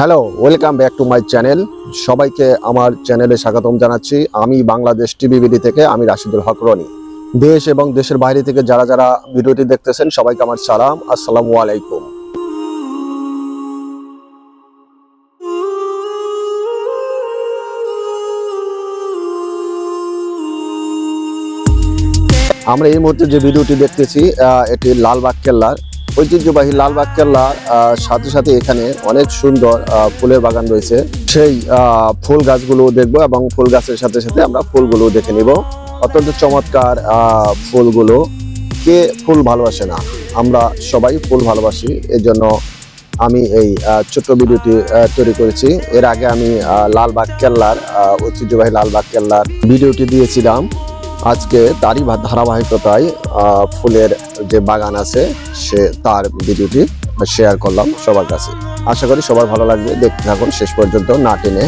Hello, welcome back to my channel. সবাইকে আমার চ্যানেলে স্বাগতম জানাচ্ছি। আমি বাংলাদেশ টিভিবিডি থেকে আমি রাশিদুল হক রনি। দেশ এবং দেশের বাইরে থেকে যারা যারা ভিডিওটি দেখতেছেন, সবাইকে আমার সালাম। আসসালামু আলাইকুম। আমরা এই মুহূর্তে যে ভিডিওটি দেখতেছি এটি লালবাগ কেল্লার ঐতিহ্যবাহী লালবাগ কেল্লার সাথে সাথে এখানে অনেক সুন্দর ফুলের বাগান রয়েছে। সেই ফুল গাছগুলো দেখব এবং ফুল গাছের সাথে সাথে আমরা ফুলগুলো দেখে নিব। অত্যন্ত চমৎকার ফুলগুলো। কে ফুল ভালোবাসে না? আমরা সবাই ফুল ভালোবাসি। এর জন্য আমি এই ছোট্ট ভিডিওটি তৈরি করেছি। এর আগে আমি লালবাগ কেল্লার ঐতিহ্যবাহী লালবাগ কেল্লার ভিডিওটি দিয়েছিলাম। আজকে তারই ধারাবাহিকতায় ফুলের যে বাগান আছে, সে তার ভিডিওটি শেয়ার করলাম সবার কাছে। আশা করি সবার ভালো লাগবে। দেখতে থাকুন, শেষ পর্যন্ত না টেনে।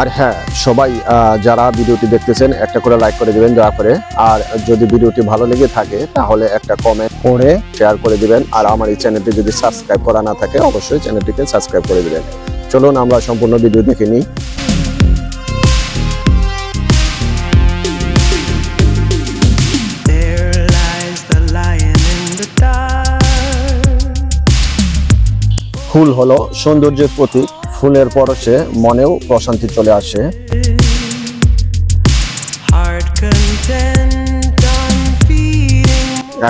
আর হ্যাঁ সবাই যারা ভিডিওটি দেখতেছেন, একটা করে লাইক করে দিবেন, দয়া করে। আর যদি ভিডিওটি ভালো লেগে থাকে, তাহলে একটা কমেন্ট করে শেয়ার করে দিবেন। আর আমার এই চ্যানেলটি যদি সাবস্ক্রাইব করা না থাকে, অবশ্যই চ্যানেলটিকে সাবস্ক্রাইব করে দিবেন। চলুন, আমরা সম্পূর্ণ ভিডিও দেখে নিই। ফুল হলো সৌন্দর্যের প্রতীক। ফুলের পরশে মনেও প্রশান্তি চলে আসে.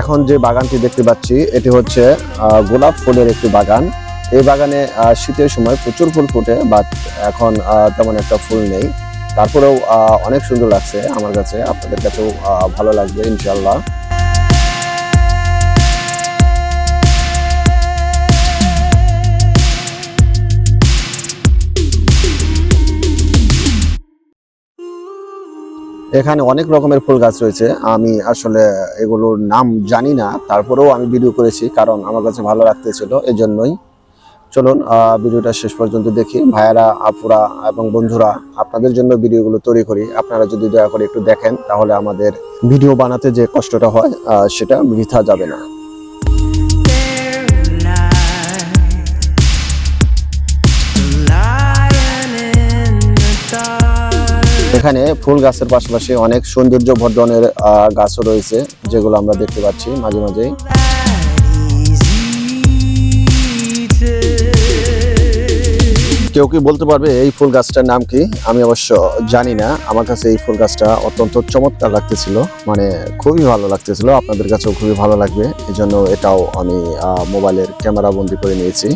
এখন যে বাগানটি দেখতে পাচ্ছি এটি হচ্ছে আহ, গোলাপ ফুলের একটি বাগান। এই বাগানে শীতের সময় প্রচুর ফুল ফোটে বাট এখন আহ, তেমন একটা ফুল নেই। তারপরেও আহ, অনেক সুন্দর লাগছে আমার কাছে। আপনাদের কাছেও ভালো লাগবে ইনশাল্লাহ এখানে অনেক রকমের ফুল গাছ রয়েছে। আমি আসলে এগুলোর নাম জানি না, তারপরেও আমি ভিডিও করেছি কারণ আমার কাছে ভালো রাখতে এই জন্যই চলুন ভিডিওটা শেষ পর্যন্ত দেখি। ভাইয়ারা, আপুরা এবং বন্ধুরা, আপনাদের জন্য ভিডিওগুলো তৈরি করি। আপনারা যদি দয়া করে একটু দেখেন, তাহলে আমাদের ভিডিও বানাতে যে কষ্টটা হয় সেটা বৃথা যাবে না। এখানে ফুল গাছের পাশাপাশি অনেক সৌন্দর্য বর্ধনের গাছও রয়েছে, যেগুলো আমরা দেখতে পাচ্ছি মাঝে মাঝেই। কেউ কি বলতে পারবে এই ফুল গাছটার নাম কি? আমি অবশ্য জানি না। আমার কাছে এই ফুল গাছটা অত্যন্ত চমৎকার লাগতেছিল। মানে খুবই ভালো লাগতেছিল। আপনাদের কাছেও খুবই ভালো লাগবে। এই জন্য এটাও আমি মোবাইলের ক্যামেরা বন্দি করে নিয়েছি।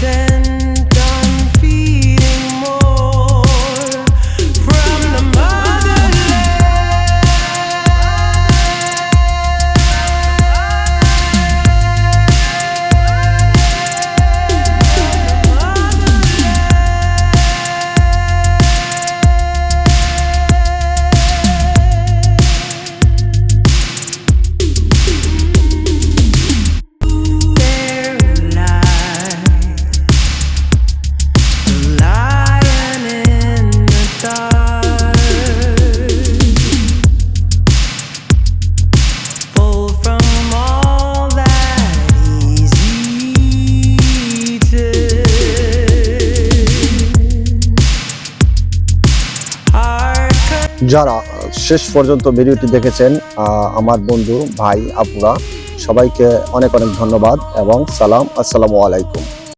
there যারা শেষ পর্যন্ত ভিডিওটি দেখেছেন আমার বন্ধু, ভাই, আপুরা, সবাইকে অনেক অনেক ধন্যবাদ এবং সালাম, আসসালামু আলাইকুম।